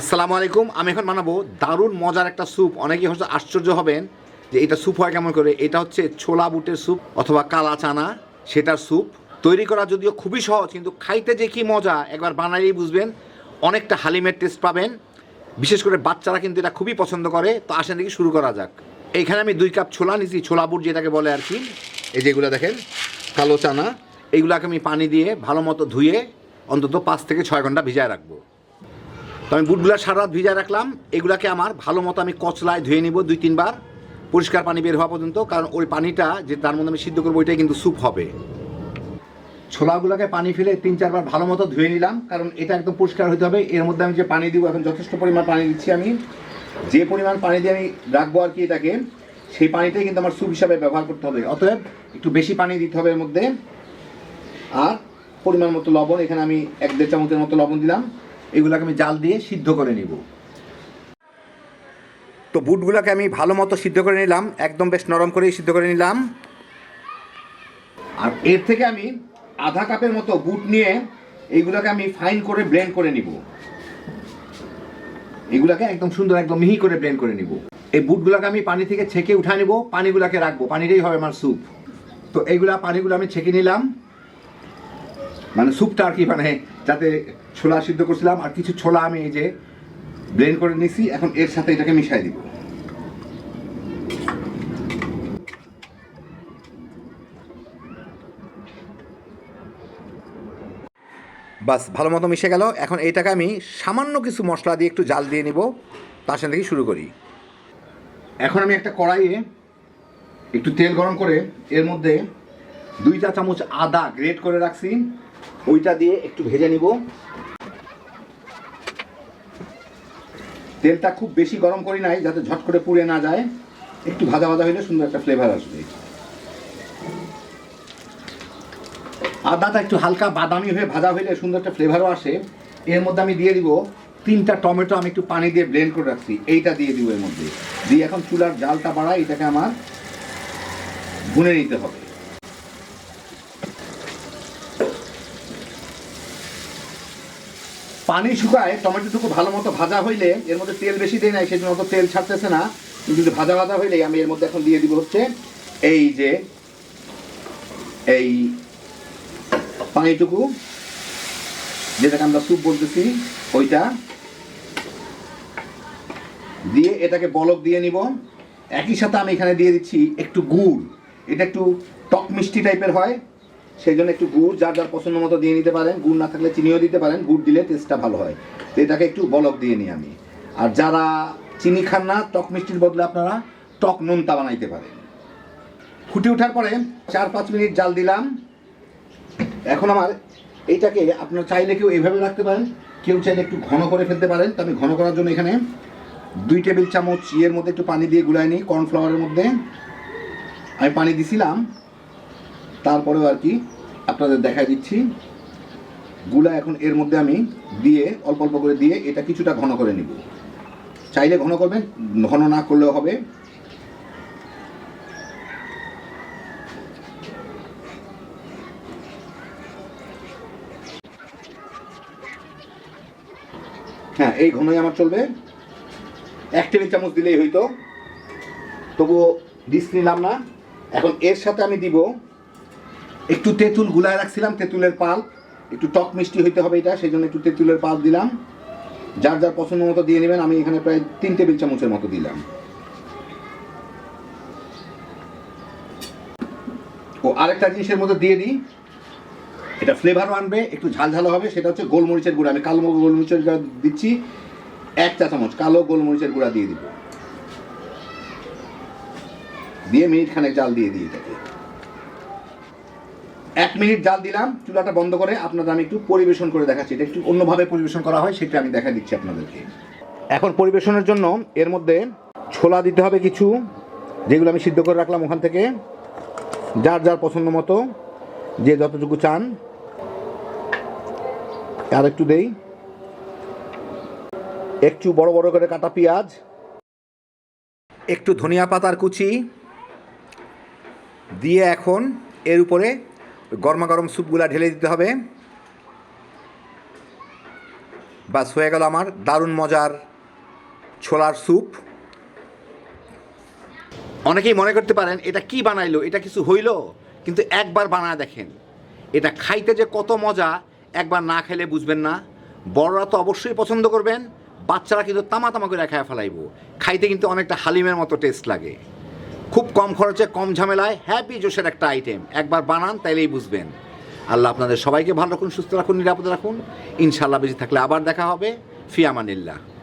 আসসালামু আলাইকুম, আমি এখন বানাবো দারুণ মজার একটা স্যুপ। অনেকেই হয়তো আশ্চর্য হবেন যে এটা স্যুপ হয় কেমন করে। এটা হচ্ছে ছোলা বুটের স্যুপ অথবা কালা চানা, সেটার স্যুপ। তৈরি করা যদিও খুবই সহজ, কিন্তু খাইতে যে কি মজা, একবার বানালেই বুঝবেন অনেকটা হালিমের টেস্ট পাবেন। বিশেষ করে বাচ্চারা কিন্তু এটা খুবই পছন্দ করে। তো আসেন দেখি শুরু করা যাক। এইখানে আমি দুই কাপ ছোলা নিছি ছোলা বুট যেটাকে বলে আর কি। এই যেগুলো দেখেন, কালো চানা। এইগুলাকে আমি পানি দিয়ে ভালো মতো ধুয়ে অন্তত পাঁচ থেকে ছয় ঘণ্টা ভিজায় রাখব। তো আমি বুটগুলো সারা রাত ভিজায় রাখলাম। এগুলাকে আমার ভালো মতো আমি কচলায় ধুয়ে নিব দুই, তিনবার। পরিষ্কার পানি বের হওয়া পর্যন্ত, কারণ ওই পানিটা যে তার মধ্যে আমি সিদ্ধ করব, ওইটাই কিন্তু স্যুপ হবে। ছোলাগুলোকে পানি ফেলে তিন, চারবার ভালো মতো ধুয়ে নিলাম, কারণ এটা একদম পরিষ্কার হতে হবে। এর মধ্যে আমি যে পানি দিব, এখন যথেষ্ট পরিমাণ পানি দিচ্ছি আমি। যে পরিমাণ পানি দিয়ে আমি রাখব আর কি এটাকে, সেই পানিটাই কিন্তু আমার স্যুপ হিসাবে ব্যবহার করতে হবে। অতএব একটু বেশি পানি দিতে হবে এর মধ্যে। আর পরিমাণ মতো লবণ, এখানে আমি এক, দেড় চামচের মতো লবণ দিলাম। এগুলোকে আমি জাল দিয়ে সিদ্ধ করে নিব। তো বুটগুলোকে আমি ভালো মতো সিদ্ধ করে নিলাম, একদম বেশ নরম করেই সিদ্ধ করে নিলাম। আর এর থেকে আমি আধা কাপের মতো বুট নিয়ে এইগুলোকে আমি ফাইন করে ব্লেন্ড করে নিব। এগুলাকে একদম সুন্দর, একদম মিহি করে ব্লেন্ড করে নিব। এই বুটগুলোকে আমি পানি থেকে ছেঁকে উঠা নিব, পানিগুলোকে রাখব, পানিটাই হবে আমার স্যুপ তো এইগুলা পানিগুলো আমি ছেঁকে নিলাম। মানে স্যুপটা আর কি মানে যাতে ছোলা সিদ্ধ করছিলাম আর কিছু ছোলা আমি এই যে ব্লেন্ড করে নিছি, এখন এর সাথে এটাকে মিশাই দিব। বাস, ভালো মতো মিশে গেল। এখন এইটাকে আমি সামান্য কিছু মশলা দিয়ে একটু জাল দিয়ে নিব। তার সাথে থেকে শুরু করি। এখন আমি একটা কড়াইয়ে একটু তেল গরম করে এর মধ্যে দুই চা চামচ আদা গ্রেট করে রাখছি। ওইটা দিয়ে একটু ভেজে নিব। তেলটা খুব বেশি গরম করি নাই, যাতে ঝট করে পুড়ে না যায়। একটু ভাজা ভাজা হইলে সুন্দর একটা ফ্লেভার আসবে। আদাটা একটু হালকা বাদামি হয়ে ভাজা হইলে সুন্দর একটা ফ্লেভারও আসে। এর মধ্যে আমি দিয়ে দিব তিনটা টমেটো, আমি একটু পানি দিয়ে ব্লেন্ড করে রাখছি। এইটা দিয়ে দিব এর মধ্যে। দিয়ে এখন চুলার জালটা বাড়াই এটাকে আমার ভুনে নিতে হবে। পানি শুকায়, টমেটোটুকু ভালো মতো ভাজা হইলে এর মধ্যে তেল বেশি দেয় নাই, সেজন্য অত তেল ছাড়তেছে না। কিন্তু ভাজা ভাজা হইলে আমি এর মধ্যে এখন দিয়ে দিব হচ্ছে এই যে, এই পানিটুকু, যেটাকে আমরা স্যুপ বলতেছি, ওইটা দিয়ে এটাকে বলক দিয়ে নিব। একই সাথে আমি এখানে দিয়ে দিচ্ছি একটু গুড়। এটা একটু টক মিষ্টি টাইপের হয়। সেই জন্য একটু গুড় যার যার পছন্দ মতো দিয়ে নিতে পারেন। গুড় না থাকলে চিনিও দিতে পারেন। গুড় দিলে টেস্টটা ভালো হয়। তো এটাকে একটু বলক দিয়ে নিই আমি। আর যারা চিনি খান না, টক মিষ্টির বদলে আপনারা টক নোনতা বানাইতে পারেন। ফুটে ওঠার পরে চার পাঁচ মিনিট জাল দিলাম। এখন আমার এইটাকে আপনার চাইলে কেউ এভাবে রাখতে পারেন। কেউ চাইলে একটু ঘন করে ফেলতে পারেন। তো আমি ঘন করার জন্য এখানে দুই টেবিল চামচ ইয়ের মধ্যে একটু পানি দিয়ে গুলাই নিই। কর্নফ্লাওয়ারের মধ্যে। আমি পানি দিছিলাম। তারপরেও আর কি আপনাদের দেখা দিচ্ছি। গুলা এখন এর মধ্যে আমি দিয়ে, অল্প অল্প করে দিয়ে এটা কিছুটা ঘন করে নিব। চাইলে ঘন করবেন, ঘন না করলেও হবে। হ্যাঁ এই ঘনই আমার চলবে। এক টেবিল চামচ দিলেই হইতো। তবুও ডিস নিলাম না। এখন এর সাথে আমি দিব একটু তেঁতুল গুলায় রাখছিলাম, তেঁতুলের পাল। একটু টক মিষ্টি হইতে হবে এটা সেই জন্য একটু তেঁতুলের পাল দিলাম। যার যার পছন্দ মতো দিয়ে নেবেন, আমি এখানে প্রায় তিন টেবিল চামচের মতো দিলাম। ও, আরেকটা জিনিসের মধ্যে দিয়ে দিই। এটা ফ্লেভারও আনবে, একটু ঝালঝালো হবে, সেটা হচ্ছে গোলমরিচের গুঁড়া। আমি কালো গোলমরিচের গুঁড়া দিচ্ছি, এক চা চামচ কালো গোলমরিচের গুঁড়া দিয়ে দিব। দিয়ে মিনিট খানেক জাল দিয়ে দিই এটাকে। এক মিনিট জাল দিলাম, চুলাটা বন্ধ করে আপনাদের আমি একটু পরিবেশন করে দেখাচ্ছি। এটা একটু অন্যভাবে পরিবেশন করা হয়, সেটা আমি দেখা দিচ্ছি আপনাদেরকে। এখন পরিবেশনের জন্য এর মধ্যে ছোলা দিতে হবে কিছু, যেগুলো আমি সিদ্ধ করে রাখলাম ওখান থেকে। যার যার পছন্দ মতো, যে যতটুকু চান। আর একটু দেই। একটু বড় বড় করে কাটা পেঁয়াজ। একটু ধনিয়া পাতার কুচি। দিয়ে এখন এর উপরে গরমা গরম স্যুপগুলা ঢেলে দিতে হবে। বাস, হয়ে গেল আমার দারুণ মজার ছোলার স্যুপ। অনেকেই মনে করতে পারেন, এটা কি বানাইলো? এটা কিছু হইল? কিন্তু একবার বানায় দেখেন, এটা খাইতে যে কত মজা, একবার না খেলে বুঝবেন না। বড়রা তো অবশ্যই পছন্দ করবেন, বাচ্চারা কিন্তু তামা তামা করে খায় ফেলাইব। খাইতে কিন্তু অনেকটা হালিমের মতো টেস্ট লাগে। খুব কম খরচে, কম ঝামেলায় হ্যাপি জোশের একটা আইটেম একবার বানান, তাইলেই বুঝবেন। আল্লাহ আপনাদের সবাইকে ভালো রাখুন, সুস্থ রাখুন, নিরাপদে রাখুন। ইনশাল্লাহ বেশি থাকলে আবার দেখা হবে। ফিয়ামানিল্লাহ